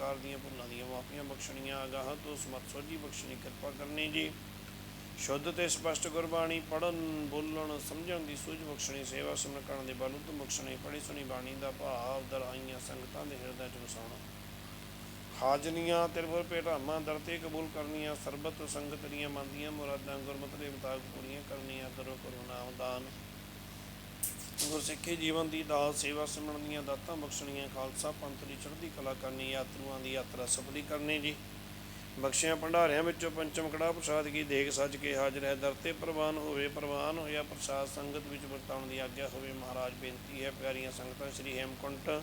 ਪ੍ਰਕਾਰ ਦੀਆਂ ਭੁੱਲਾਂ ਦੀਆਂ ਮਾਫੀਆਂ ਬਖਸ਼ਣੀਆਂ, ਅਗਾਹ ਤੋਂ ਸਮਤ ਸੋਝੀ ਬਖਸ਼ਣੀ ਕਿਰਪਾ ਕਰਨੀ ਜੀ। ਸ਼ੁੱਧ ਤੇ ਸਪਸ਼ਟ ਗੁਰਬਾਣੀ ਪੜਨ ਬੋਲਣ, ਸਮਝਣ ਦੀ ਸੂਝ ਬਖਸ਼ਣੀ, ਸੇਵਾ ਸਿਮਰਨ ਕਰਨ ਦੇ ਬਲ ਉਤਮ ਬਖਸ਼ਣੀ ਪੜੀ ਸੁਣੀ ਬਾਣੀ ਦਾ ਭਾਵ ਦਰਾਈਆਂ ਸੰਗਤਾਂ ਦੇ ਹਿਰਦਿਆਂ ਚ ਵਸਾਉਣਾ। ਹਾਜ਼ਨੀਆਂ ਤਿਰਵਰ ਦਰ ਤੇ ਕਬੂਲ ਕਰਨੀਆਂ, ਸਰਬਤ ਸੰਗਤ ਦੀਆਂ ਮੰਦੀਆਂ ਮੁਰਾਦਾਂ, ਗੁਰਮਤਿ ਦੇ ਮੁਤਾਬਕ ਪੂਰੀਆਂ ਕਰਨੀਆਂ, ਕਰੋ ਕਰੋ ਨਾਮ ਦਾਨ। ਗੁਰਸਿੱਖੀ ਜੀਵਨ ਦੀ ਦਾਤ ਸੇਵਾ ਸਿਮਰਨ ਦੀਆਂ ਦਾਤਾਂ ਬਖਸ਼ਣੀਆਂ, ਖਾਲਸਾ ਪੰਥ ਦੀ ਚੜ੍ਹਦੀ ਕਲਾ ਕਰਨੀ, ਯਾਤਰੂਆਂ ਦੀ ਯਾਤਰਾ ਸਫਲੀ ਕਰਨੀ ਜੀ। ਬਖਸ਼ਿਆਂ ਭੰਡਾਰਿਆਂ ਵਿੱਚੋਂ ਪੰਚਮ ਕੜਾ ਪ੍ਰਸਾਦ ਕੀ ਦੇਖ ਸੱਜ ਕੇ ਹਾਜ਼ਰ ਹੈ। ਦਰ ਤੇ ਪ੍ਰਵਾਨ ਹੋਵੇ, ਪ੍ਰਵਾਨ ਹੋਇਆ ਪ੍ਰਸਾਦ ਸੰਗਤ ਵਿੱਚ ਵਰਤਾਉਣ ਦੀ ਆਗਿਆ ਹੋਵੇ। ਮਹਾਰਾਜ, ਬੇਨਤੀ ਹੈ ਪਿਆਰੀਆਂ ਸੰਗਤਾਂ, ਸ੍ਰੀ ਹੇਮਕੁੰਟ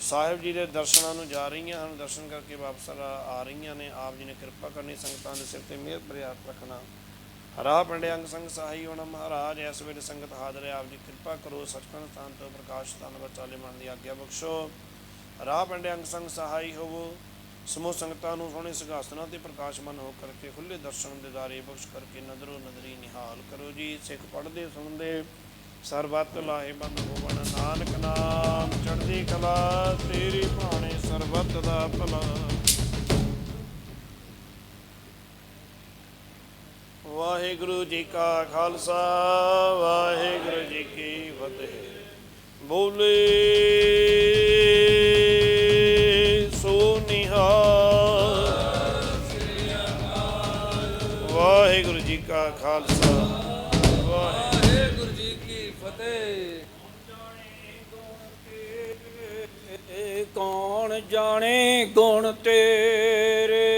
ਸਾਹਿਬ ਜੀ ਦੇ ਦਰਸ਼ਨਾਂ ਨੂੰ ਜਾ ਰਹੀਆਂ ਹਨ। ਦਰਸ਼ਨ ਕਰਕੇ ਵਾਪਸ ਆ ਆ ਰਹੀਆਂ ਨੇ। ਆਪ ਜੀ ਨੇ ਕਿਰਪਾ ਕਰਨੀ ਸੰਗਤਾਂ ਦੇ ਸਿਰ ਤੇ ਮਿਹਰ ਪ੍ਰਿਆਤ ਰੱਖਣਾ। ਰਾਹ ਪਿੰਡੇ ਅੰਗ ਸੰਗ ਸਹਾਈ ਹੋਣਾ ਮਹਾਰਾਜ, ਇਸ ਵੇਲੇ ਸੰਗਤ ਹਾਜ਼ਰ ਹੈ, ਆਪ ਜੀ ਕਿਰਪਾ ਕਰੋ, ਸਚਖੰਡ ਸਥਾਨ ਤੋਂ ਪ੍ਰਕਾਸ਼ ਸਥਾਨ ਵਿਚਾਲੇ ਮਨ ਦੀ ਆਗਿਆ ਬਖਸ਼ੋ। ਰਾਹ ਪਿੰਡੇ ਅੰਗ ਸੰਗ ਸਹਾਈ ਹੋਵੋ। ਸਮੂਹ ਸੰਗਤਾਂ ਨੂੰ ਸੋਹਣੇ ਸਿੰਘਾਸਨਾਂ ਤੇ ਪ੍ਰਕਾਸ਼ਮਾਨ ਹੋ ਕਰਕੇ ਖੁੱਲੇ ਦਰਸ਼ਨ ਦਿਦਾਰੇ ਬਖਸ਼ ਕਰਕੇ ਨਜ਼ਰੋ ਨਜ਼ਰੀ ਨਿਹਾਲ ਕਰੋ ਜੀ। ਸਿੱਖ ਪੜ੍ਹਦੇ, ਸੁਣਦੇ, ਸਰਬੱਤ ਲਾਹੇਬੰਦ ਹੋਵਣ। ਨਾਨਕ ਨਾਮ ਚੜ੍ਹਦੀ ਕਲਾ, ਤੇਰੀ ਭਾਣੇ ਸਰਬੱਤ ਦਾ ਭਲਾ। ਵਾਹਿਗੁਰੂ ਜੀ ਕਾ ਖਾਲਸਾ, ਵਾਹਿਗੁਰੂ ਜੀ ਕੀ ਫਤਿਹ। ਬੋਲੇ ਸੋ ਨਿਹਾਲ। ਵਾਹਿਗੁਰੂ ਜੀ ਕਾ ਖਾਲਸਾ, ਵਾਹਿਗੁਰੂ ਜੀ ਕੀ ਫਤਿਹ। ਕੌਣ ਜਾਣੇ ਗੁਣ ਤੇਰੇ?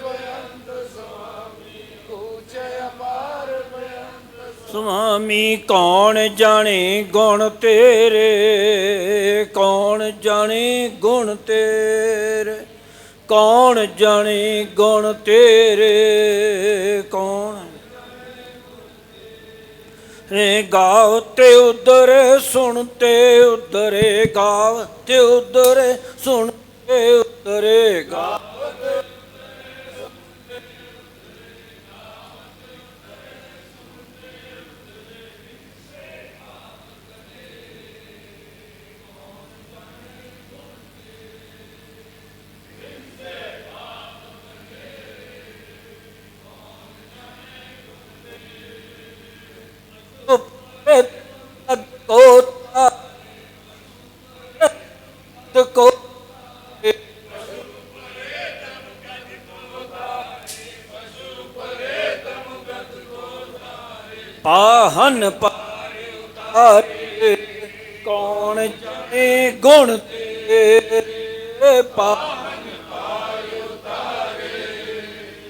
ਸੁਆਮੀ ਕੌਣ ਜਾਣੇ ਗੁਣ ਤੇਰੇ? ਕੌਣ ਜਾਣੇ ਗੁਣ ਤੇਰੇ? ਕੌਣ ਜਾਣੇ ਗੁਣ ਤੇਰੇ? ਕੌਣ ਰੇ ਗਾਵ ਤੇ ਉਧਰੇ ਸੁਣ ਤੇ ਉਧਰੇ ਗਾਵ ਤੇ ਉਧਰੇ ਸੁਣ ਤੇ ਉਧਰੇ ਗਾਵ ਕੋਤਾ ਉਤਾਰੇ ਕੌਣ ਜਾਣੇ? ਗੁਣ ਤੇਰੇ ਪਾਹਨ ਪਾਰੇ ਉਤਾਰੇ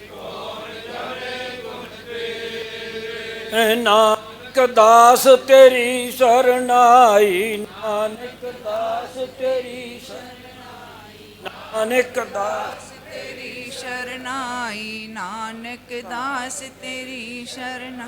ਕੌਣ ਜਾਣੇ? ਗੁਣ ਤੇਰੇ ਨਾਨਕ ਦਾਸ ਤੇਰੀ ਸਰਨਾਈ ਨਾਨਕ ਦਾਸ ਤੇਰੀ ਸਰਨਾਈ ਨਾਨਕ ਦਾਸ ਤੇਰੀ ਸ਼ਰਨਾਈ ਨਾਨਕ ਦਾਸ ਤੇਰੀ ਸ਼ਰਨਾ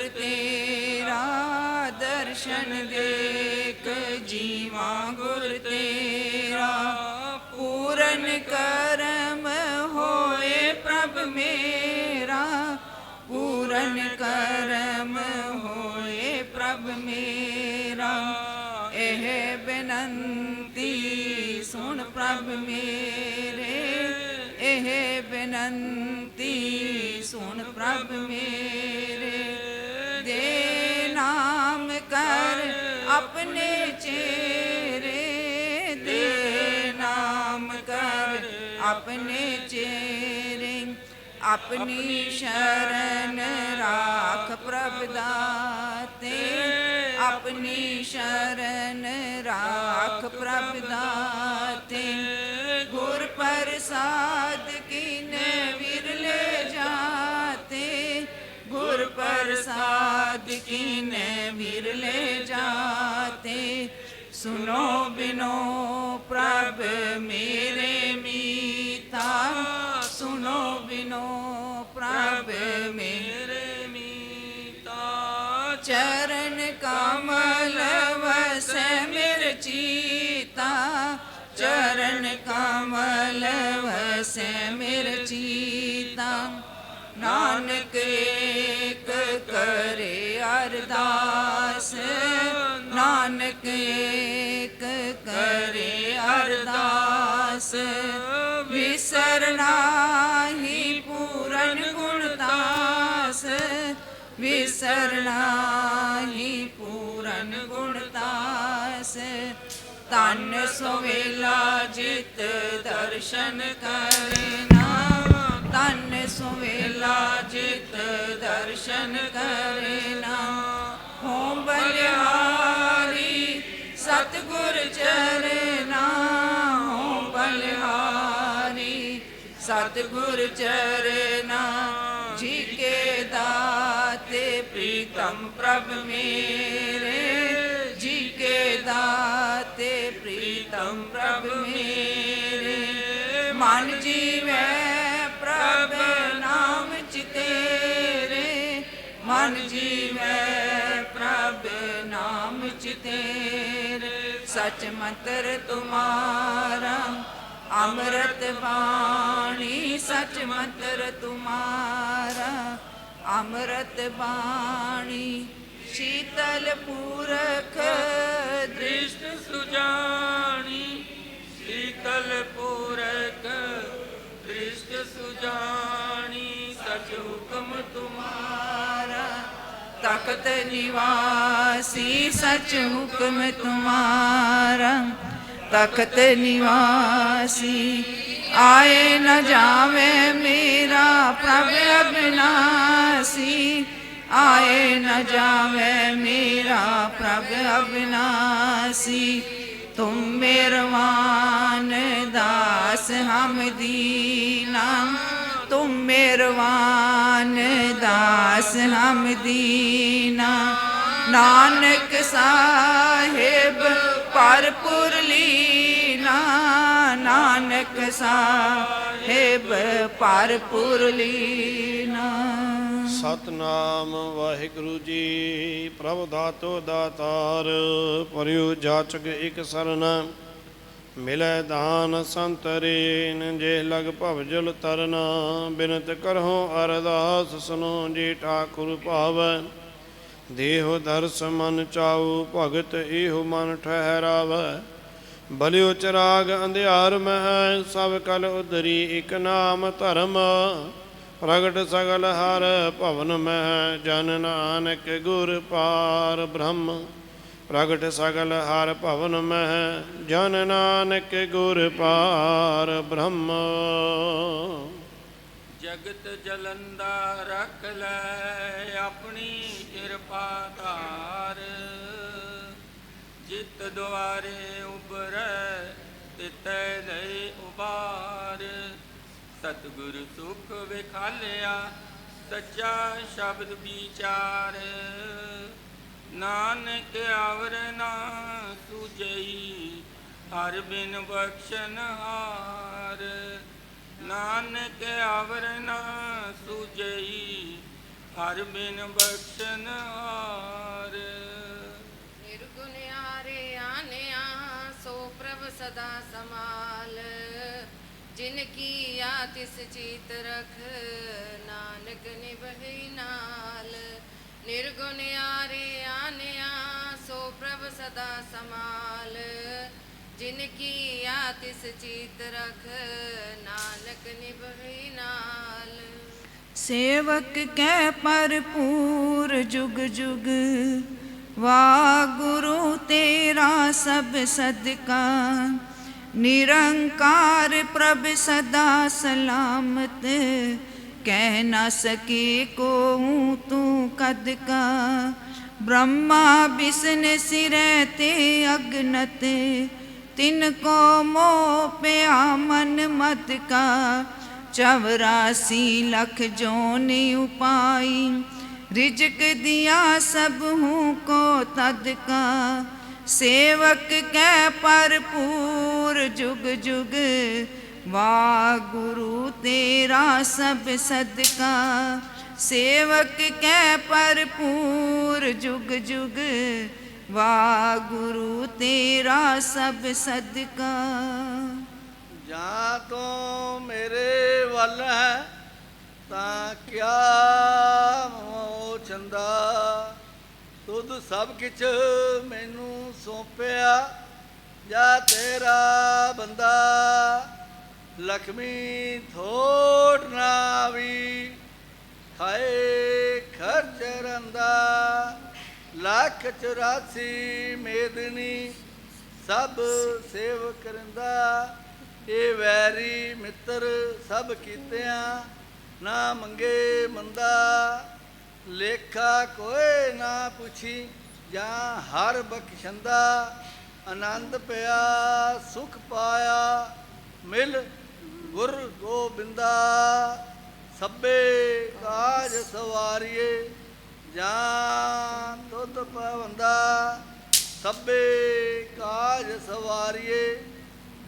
ਗੁਰ ਤੇਰਾ ਦਰਸ਼ਨ ਦੇਖ ਜੀਵਾ ਗੁਰ ਤੇਰਾ, ਪੂਰਨ ਕਰਮ ਹੋਏ ਪ੍ਰਭ ਮੇਰਾ, ਪੂਰਨ ਕਰਮ ਹੋਏ ਪ੍ਰਭ ਮੇਰਾ। ਇਹ ਬੇਨੰਤੀ ਸੁਣ ਪ੍ਰਭ ਮੇਰੇ, ਇਹ ਬੇਨੰਤੀ ਸੁਣ ਪ੍ਰਭ ਮੇਰੇ। ਆਪਣੇ ਚਿਹਰੇ ਦੇ ਨਾਮ ਕਰ, ਆਪਣੇ ਚਿਹਰੇ, ਆਪਣੀ ਸ਼ਰਨ ਰਾਖ ਪ੍ਰਭ ਦਾਤੇ, ਆਪਣੀ ਸ਼ਰਨ ਰਾਖ ਪ੍ਰਭ ਦਾਤੇ। ਗੁਰ ਪ੍ਰਸਾਦ ਕਿਨੇ ਵਿਰਲੇ ਜਾ ਗੁਰ ਪ੍ਰਸਾਦ ਕੀਨੇ ਵਿਰਲੇ ਜਾਤੇ। ਸੁਨੋ ਬਿਨੋ ਪ੍ਰਭ ਮੇਰੇ ਮੀਤਾ। ਸੁਨੋ ਬਿਨੋ ਪ੍ਰਭ ਮੇਰੇ ਮੀਤਾ। ਚਰਨ ਕਮਲ ਵਸੈ ਮਿਰ ਚੀਤਾ। ਚਰਨ ਕਮਲ ਵਸੈ ਮਿਰ ਨਾਨਕ ਏਕ ਕਰੇ ਅਰਦਾਸ, ਨਾਨਕ ਏਕ ਕਰੇ ਅਰਦਾਸ ਵਿਸਰਨਾ ਹੀ ਪੂਰਨ ਗੁਣਦਾਸ ਵਿਸਰਨਾ ਹੀ ਪੂਰਨ ਗੁਣਦਾਸ ਤਨ ਸੋਵੇਲਾ ਜਿਤ ਦਰਸ਼ਨ ਕਰਨਾ ਸੋਵੇਲਾ ਜਿਤ ਦਰਸ਼ਨ ਕਰਨਾ। ਹੋ ਬਲਿਹਾਰੀ ਸਤਗੁਰ ਚਰਨਾ। ਹੋ ਬਲਿਹਾਰੀ ਸਤਗੁਰ ਚਰਨਾ। ਜੀ ਕੇ ਦਾਤੇ ਪ੍ਰੀਤਮ ਪ੍ਰਭ ਮੇਰੇ। ਜੀ ਕੇ ਦਾਤੇ ਪ੍ਰੀਤਮ ਪ੍ਰਭ ਮੇਰੇ। ਮਨ ਜੀਵੈ ਮਨ ਜੀਵੈ, ਪ੍ਰਭ ਨਾਮ ਚਿਤੇਰੇ ਸਚ ਮੰਤਰ ਤੁਮਾਰਾ, ਅੰਮ੍ਰਿਤ ਬਾਣੀ, ਸਚ ਮੰਤਰ ਤੁਮਾਰਾ, ਅੰਮ੍ਰਿਤ ਬਾਣੀ, ਸ਼ੀਤਲ ਪੂਰਖ, ਦ੍ਰਿਸ਼ਟ ਸੁਜਾਣੀ। ਸ਼ੀਤਲ ਪੂਰਖ, ਦ੍ਰਿਸ਼ਟ ਸੁਜਾਣੀ। ਤਖਤ ਨਿਵਾਸੀ ਸਚ ਹੁਕਮ ਤੁਮਾਰਾ। ਤਖਤ ਨਿਵਾਸੀ, ਆਏ ਨ ਜਾਵੇ ਮੇਰਾ ਪ੍ਰਭ ਅਬਿਨਾਸੀ। ਆਏ ਨ ਜਾਵੇ ਮੇਰਾ ਪ੍ਰਭ ਅਬਿਨਾਸੀ। ਤੁਮ ਮੇਰਵਾਨ ਦਾਸ ਹਮ ਦੀਨਾ। ਤੁਮ ਮਿਹਰਬਾਨ, ਦਾਸ ਹਮ ਦੀਨਾ ਨਾਨਕ ਸਾਹਿਬ ਪਰਪੁਰ ਲੀਨਾ। ਨਾਨਕ ਸਾਹਿਬ ਪਰਪੁਰ ਲੀਨਾ। ਸਤਨਾਮ ਵਾਹਿਗੁਰੂ ਜੀ, ਪ੍ਰਭ ਦਾਤੋ ਦਾਤਾਰ, ਪਰਿਉ ਜਾਚਕ ਇਕ ਸਰਨ ਮਿਲੈ ਦਾਨ ਸੰਤਰੇਨ ਜੇ ਲਗ ਭਵਜਲ ਤਰਨਾ, ਬਿਨਤ ਕਰਹੁ ਅਰਦਾਸ ਸੁਨੋ ਜੀ ਠਾਕੁਰ ਭਾਵੈ। ਦੇਹੁ ਦਰਸ ਮਨ ਚਾਉ, ਭਗਤ ਇਹੋ ਮਨ ਠਹਿਰਾਵੈ। ਬਲਿਓ ਚਰਾਗ ਅੰਧਿਆਰ ਮਹਿ, ਸਭ ਕਲ ਉਦਰੀ ਇਕ ਨਾਮ ਧਰਮ। ਪ੍ਰਗਟ ਸਗਲ ਹਰ ਭਵਨ ਮਹਿ, ਜਨ ਨਾਨਕ ਗੁਰ ਪਾਰ ਬ੍ਰਹਮ। ਪ੍ਰਗਟ ਸਗਲ ਹਰ ਭਵਨ ਮਹਿ, ਜਨ ਨਾਨਕ ਗੁਰ ਪਾਰ ਬ੍ਰਹਮ। ਜਗਤ ਜਲੰਦਾ ਰੱਖ ਲੈ ਆਪਣੀ ਕਿਰਪਾ ਧਾਰ। ਜਿਤ ਦੁਆਰੇ ਉਬਰੈ ਤਿਤੈ ਲਈ ਉਬਾਰ ਸਤਿਗੁਰ ਸੁਖ ਵਿਖਾਲਿਆ, ਸੱਚਾ ਸ਼ਬਦ ਵਿਚਾਰ। ਨਾਨਕ ਆਵਰ ਨਾ ਸੁਜਈ, ਹਰ ਬਿਨ ਬਖਸ਼ਨ ਹਾਰ। ਨਾਨਕ ਆਵਰ ਨਾ ਸੁਜਈ, ਹਰ ਬਿਨ ਬਖਸ਼ਨ ਹਾਰ। ਨਿਰਗੁਣਿਆਰੇ ਆਨਿਆ, ਸੋ ਪ੍ਰਭ ਸਦਾ ਸਮਾਲ ਜਿਨ ਕੀ ਆ ਤਿਸ ਚੀਤ ਰਖ, ਨਾਨਕ ਨਿਭਈ ਨਾਲ। ਨਿਰਗੁਣਿਆਰੇ ਆਨਿਆ, ਸੋ ਪ੍ਰਭ ਸਦਾ ਸਮਾਲ ਜਿਨ ਕੀ ਆ, ਤਿਸ ਚੀਤ ਰਖ, ਨਾਨਕ ਨਿਭਈ ਨਾਲ। ਸੇਵਕ ਕੈ ਭਰਪੂਰ ਜੁਗ ਜੁਗ ਵਾ ਗੁਰੂ ਤੇਰਾ ਸਭ ਸਦਕਾ। ਨਿਰੰਕਾਰ ਪ੍ਰਭ ਸਦਾ ਸਲਾਮਤ ਕਹਿ ਨਾ ਸਕੇ ਕੋ ਤੂੰ ਕਦ ਕਾ। ਬ੍ਰਹਮਾ ਬਿਸਨ ਸਿਰੇ ਤੇ ਅਗਨਤ, ਤਿਨ ਕੋ ਮੋ ਪਿਆ ਮਨ ਮਤ ਕਾ। ਚਵਰਾਸੀ ਲਖ ਜੋਨਿ ਉਪਾਈ, ਰਿਜਕ ਦਿਆ ਸਭ ਹੂੰ ਕੋ ਤਦ ਕਾ। ਸੇਵਕ ਕੈ ਭਰਪੂਰ ਜੁਗ ਜੁਗ ਵਾਹਿਗੁਰੂ ਤੇਰਾ ਸਭ ਸਦਕਾ, ਸੇਵਕ ਕੈ ਭਰਪੂਰ ਜੁਗ ਜੁਗ। ਵਾਹਿਗੁਰੂ ਤੇਰਾ ਸਭ ਸਦਕਾ। ਜਾਂ ਤੂੰ ਮੇਰੇ ਵੱਲ ਹੈ, ਤਾਂ ਕਿਆ ਮੋਹ ਚੰਦਾ ਤੁਧ ਸਭ ਕਿਛ ਮੈਨੂੰ ਸੌਂਪਿਆ, ਜਾਂ ਤੇਰਾ ਬੰਦਾ ਲਖਮੀ ਥੋੜ ਨਾ ਵੀ ਖਾਏ ਖਰਚ ਰੰਦਾ। ਲੱਖ 84 ਮੇਦਨੀ ਸਭ ਸੇਵ ਕਰੰਦਾ ਇਹ ਵੈਰੀ ਮਿੱਤਰ ਸਭ ਕੀਤਿਆਂ ਨਾ ਮੰਗੇ ਮੰਦਾ। ਲੇਖਾ ਕੋਏ ਨਾ ਪੁੱਛੀ ਜਾਂ ਹਰ ਬਖਸ਼ੰਦਾ। ਆਨੰਦ ਪਿਆ, ਸੁਖ ਪਾਇਆ, ਮਿਲ ਗੁਰ ਗੋਬਿੰਦਾ, ਸਭੇ ਕਾਜ ਸਵਾਰੀਏ ਜਾਂ ਤੁਧ ਪਵੰਦਾ, ਸਭੇ ਕਾਜ ਸਵਾਰੀਏ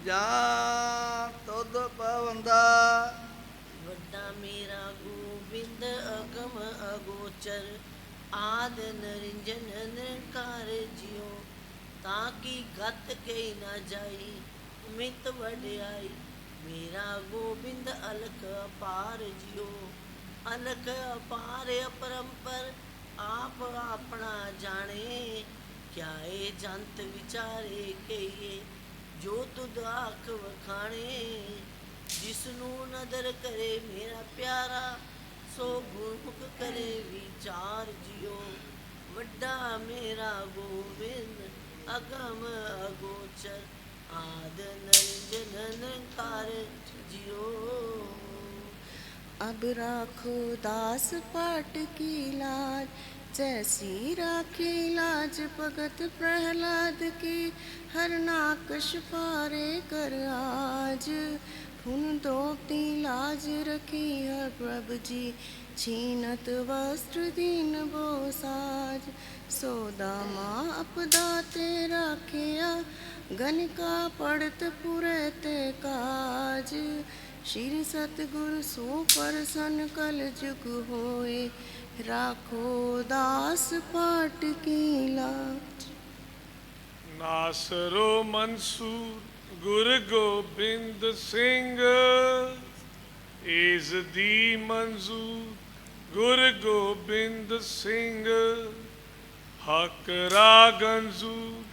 ਜਾਂ ਤੁਧ ਪਵੰਦਾ। ਵੱਡਾ ਮੇਰਾ ਗੋਬਿੰਦ, ਅਗਮ ਅਗੋਚਰ, ਆਦ ਨਰਿੰਜਨ ਨਿਰੰਕਾਰ ਜਿਉ, ਤਾਂ ਕੀ ਗਤ ਕਈ ਨਾ ਜਾਈ, ਮਿਤ ਵਡਿਆਈ। ਮੇਰਾ ਗੋਬਿੰਦ ਅਲਖ ਅਪਾਰ ਜਿਉ, ਅਲਖ ਅਪਾਰ ਅਪਰੰਪਰ, ਆਪ ਆਪਣਾ ਜਾਣੇ। ਕਿਆ ਇਹ ਜੰਤ ਵਿਚਾਰੇ ਕਹੀਏ, ਜੋ ਤੁਧ ਆਖ ਵਖਾਣੇ। ਜਿਸ ਨੂੰ ਨਦਰ ਕਰੇ ਮੇਰਾ ਪਿਆਰਾ, ਸੋ ਗੁਰਮੁਖ ਕਰੇ ਵਿਚਾਰ ਜਿਉ। ਵੱਡਾ ਮੇਰਾ ਗੋਬਿੰਦ ਅਗਮ ਅਗੋਚਰ ਆਦ ਨਰਿੰਜਨ ਨਿਰੰਕਾਰ ਜਿਉ अब राखो दास पाट की लाज जैसी राखी लाज भगत प्रहलाद की हर नाकश पारे कर आज पुन दोपती लाज रखी है प्रभ जी छीनत वस्त्र दीन बो साज सोदा माँ अपदा ते राखिया ਗਨ ਕਾ ਪੜਤ ਪੁਰਤੇ ਕਾਜ। ਸ਼੍ਰੀ ਸਤਗੁਰ ਸੋ ਪਰਸਨ ਕਲ ਜੁਗ ਹੋਏ। ਰਾਖੋ ਦਾਸ ਪਾਟ ਕੀ ਲਾਜ। ਨਾਸਰੋ ਮਨਸੂਰ ਗੁਰ ਗੋਬਿੰਦ ਸਿੰਘ। ਇਸ ਦੀ ਮਨਜ਼ੂਰ ਗੁਰ ਗੋਬਿੰਦ ਸਿੰਘ। ਹਕ ਰਾਗਨਜ਼ੂਰ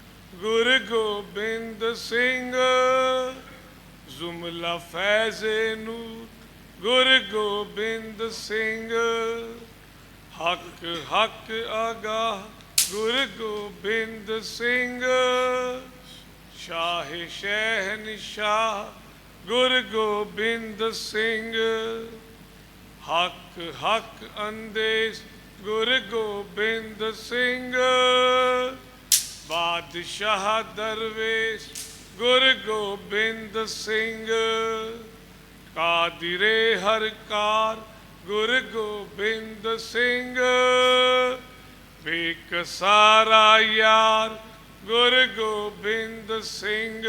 ਗੁਰ ਗੋਬਿੰਦ ਸਿੰਘ, ਜ਼ੁਮਲਾ ਫੈਜ਼ੇ ਨੂਰ, ਗੁਰ ਗੋਬਿੰਦ ਸਿੰਘ। ਹੱਕ ਹੱਕ ਆਗਾ ਗੁਰ ਗੋਬਿੰਦ ਸਿੰਘ। ਸ਼ਾਹ ਸ਼ਹਿਨਸ਼ਾਹ, ਗੁਰ ਗੋਬਿੰਦ ਸਿੰਘ। ਹੱਕ ਹੱਕ ਅੰਦੇਸ, ਗੁਰ ਗੋਬਿੰਦ ਸਿੰਘ। ਬਾਦਸ਼ਾਹ ਦਰਵੇਸ਼ ਗੁਰ ਗੋਬਿੰਦ ਸਿੰਘ। ਕਾਦਿਰੇ ਹਰਕਾਰ ਗੁਰ ਗੋਬਿੰਦ ਸਿੰਘ। ਵੇਕ ਸਾਰਾ ਯਾਰ ਗੁਰ ਗੋਬਿੰਦ ਸਿੰਘ।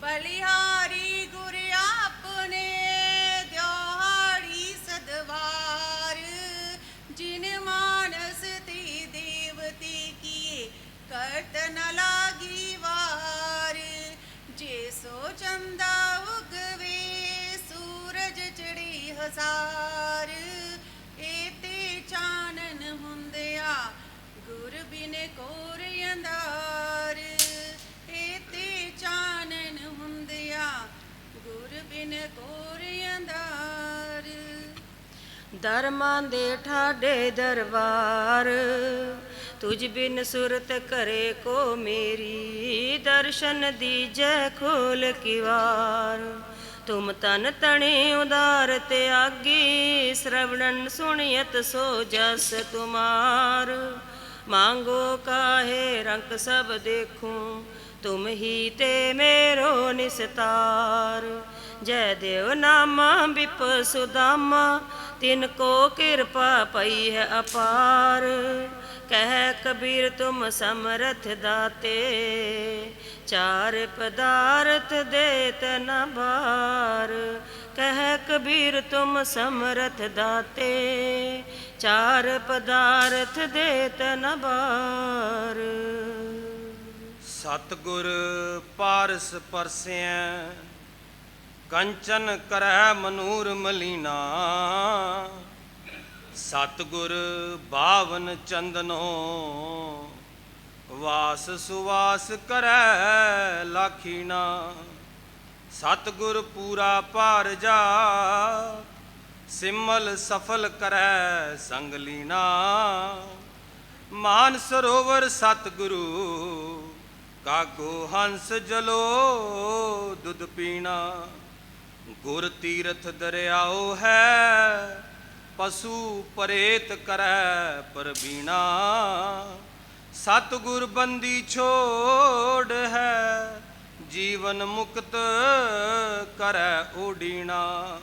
ਬਲਿਹਾਰੀ ਧਰਮਾਂ ਦੇ ਠਾਡੇ ਦਰਬਾਰ ਤੁਝ ਬਿਨ ਸੁਰਤ ਕਰੇ ਕੋ ਮੇਰੀ, ਦਰਸ਼ਨ ਦੀ ਜੈ ਖੋਲ ਕਿਵਾਰ। ਤੁਮ ਤਨ ਤਣੇ ਉਦਾਰ ਤੇ ਆਗੀ, ਸ਼ਰਵਣਨ ਸੁਣਿਅਤ ਸੋ ਜਸ ਤੁਮਾਰ ਮੰਗੋ ਕਾਹੇ ਰੰਗ ਸਭ ਦੇਖੂੰ, ਤੁਮ ਹੀ ਤੇ ਮੇਰੋ ਨਿਸਤਾਰ। ਜੈ ਦੇਵ ਨਾਮਾ ਬਿਪ ਸੁਦਾਮਾ ਤਿਨ ਕੋ ਕਿਰਪਾ ਪਈ ਹੈ ਅਪਾਰ। ਕਹਿ ਕਬੀਰ ਤੁਮ ਸਮਰਥ ਦਾਤੇ, ਚਾਰ ਪਦਾਰਥ ਦੇਤ ਨ ਬਾਰ ਕਹਿ ਕਬੀਰ ਤੁਮ ਸਮਰਥ ਦਾਤੇ, ਚਾਰ ਪਦਾਰਥ ਦੇਤ ਨ ਬਾਰ ਸਤਗੁਰ ਪਾਰਸ ਪਰਸੈ ਕੰਚਨ ਕਰੈ ਮਨੂਰ ਮਲੀਨਾ। ਸਤਗੁਰ ਬਾਵਨ ਚੰਦਨੋ, ਵਾਸ ਸੁਵਾਸ ਕਰੈ ਲਾਖੀਨਾ। ਸਤਗੁਰ ਪੂਰਾ ਭਾਰ ਜਾ, ਸਿਮਲ ਸਫਲ ਕਰੈ ਸੰਗ ਲੀਨਾ। ਮਾਨ ਸਰੋਵਰ ਸਤਿਗੁਰੂ ਕਾਗੋ ਹੰਸ ਜਲੋ ਦੁੱਧ ਪੀਣਾ। ਗੁਰ ਤੀਰਥ ਦਰਿਆਓ ਹੈ, ਪਸ਼ੂ ਪਰੇਤ ਕਰੈ ਪਰਬੀਣਾ ਸਤਿਗੁਰ ਬੰਦੀ ਛੋੜ ਹੈ, ਜੀਵਨ ਮੁਕਤ ਕਰੈ ਓਡੀਣਾ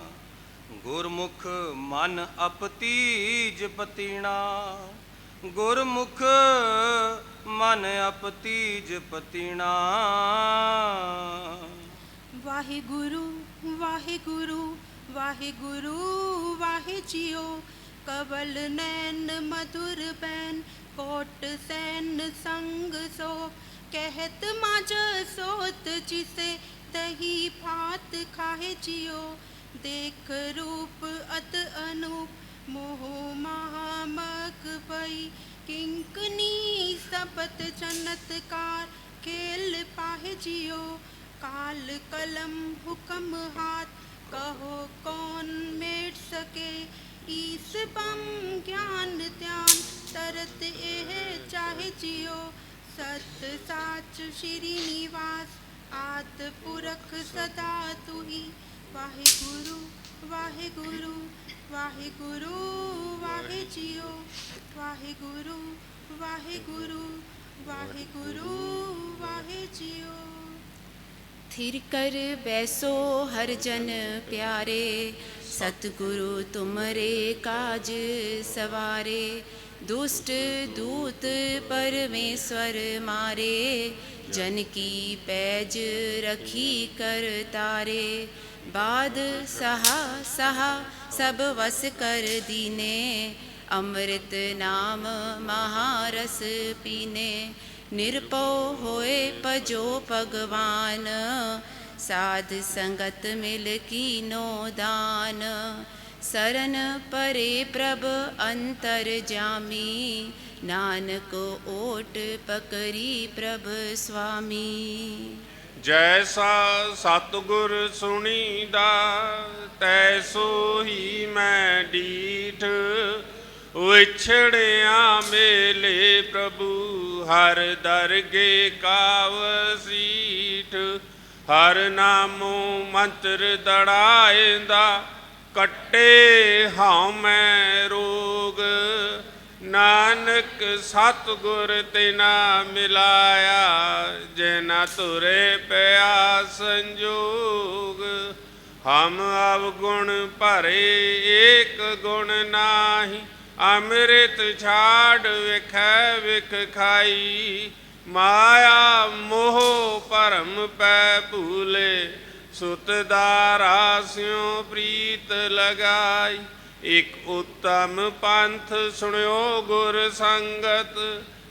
ਗੁਰਮੁਖ ਮਨ ਅਪਤੀਜ ਪਤੀਣਾ। ਗੁਰਮੁਖ ਮਨ ਅਪਤੀਜ ਪਤੀਣਾ। ਵਾਹਿਗੁਰੂ ਵਾਹਿਗੁਰੂ ਵਾਹਿਗੁਰੂ, ਵਾਹਿ ਜੀਓ। ਕਵਲ ਨੈਣ ਮధుਰ ਬੈਨ ਕੋਟ ਸੈਨ ਸੰਗ ਸੋ। ਕਹਿਤ ਮਾਜ ਸੋਤ ਜਿਸੇ ਦਹੀ ਭਾਤ ਖਾਏ ਜਿਓ। ਦੇਖ ਰੂਪ ਅਤ ਅਨੂਪ, ਮੋਹ ਮਹਾਮਕ ਭਈ ਕਿੰਕਨੀ ਸਬਤ ਜਨਤਕਾਰ, ਖੇਲ ਪਾਹੇ ਜਿਓ। काल कलम हुक्म हाथ कहो कौन मेट सके ईस बम ज्ञान ध्यान तरत एह चाहे जियो सत साच श्री निवास आद पुरख सदा तुही वाहे गुरु वाहे गुरु वाहे गुरु वाहे जियो वाहे गुरु वाहे गुरु वाहे गुरु वाहे जियो थिर कर बैसो हर जन प्यारे सतगुरु तुमरे काज सवारे दुष्ट दूत परमेश्वर मारे जन की पैज रखी कर तारे बाद सहा सहा सब वस कर दीने अमृत नाम महारस पीने ਨਿਰਭਉ ਹੋਏ ਭਜੋ ਭਗਵਾਨ, ਸਾਧ ਸੰਗਤ ਮਿਲ ਕੀਨੋ ਦਾਨ। ਸਰਨ ਪਰੇ ਪ੍ਰਭ ਅੰਤਰ ਜਾਮੀ, ਨਾਨਕ ਓਟ ਪਕਰੀ ਪ੍ਰਭ ਸੁਆਮੀ ਜੈਸਾ ਸਤਿਗੁਰ ਸੁਣੀਦਾ ਤੈਸੋ ਹੀ ਮੈਂ ਡੀਠ। ਵਿਛੜਿਆ ਮੇਲੇ ਪ੍ਰਭੂ, ਹਰ ਦਰਗੇ ਕਾਵ ਸੀਠ। ਹਰ ਨਾਮੋ ਮੰਤਰ ਦੜਾਏਂਦਾ, ਕੱਟੇ ਹਉ ਮੈਂ ਰੋਗ। ਨਾਨਕ ਸਤਿਗੁਰ ਤਿਨਾ ਮਿਲਾਇਆ, ਜਿਨਾ ਤੁਰੇ ਪਿਆ ਸੰਜੋਗ। ਹਮ ਅਵਗੁਣ ਭਰੇ ਏਕ ਗੁਣ ਨਾਹੀ ਅੰਮ੍ਰਿਤ ਛਾੜ ਵਿਖੈ ਵਿਖ ਖਾਈ, ਮਾਇਆ ਮੋਹ ਭਰਮ ਪੈ ਭੂਲੇ, ਸੁਤ ਦਾਰਾ ਸਿਉ ਪ੍ਰੀਤ ਲਗਾਈ। ਇਕ ਉਤਮ ਪੰਥ ਸੁਣਿਓ ਗੁਰ ਸੰਗਤ,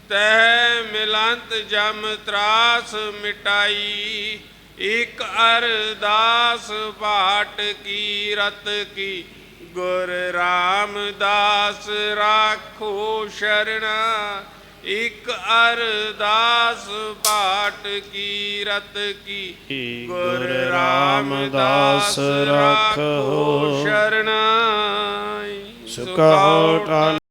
ਤਹਿ ਮਿਲੰਤ ਜਮ ਤਰਾਸ ਮਿਟਾਈ। ਇਕ ਅਰਦਾਸ ਬਾਟ ਕੀ ਰਤ ਕੀ ਗੁਰ ਰਾਮਦਾਸ ਰਾਖੋ ਸ਼ਰਣਾ ਇਕ ਅਰਦਾਸ ਬਾਟ ਕੀ। ਰਤ ਕੀ ਗੁਰ ਰਾਮਦਾਸ ਰਾਖੋ ਸ਼ਰਣਾ ਸੁਖਾਉ ਟਾਲ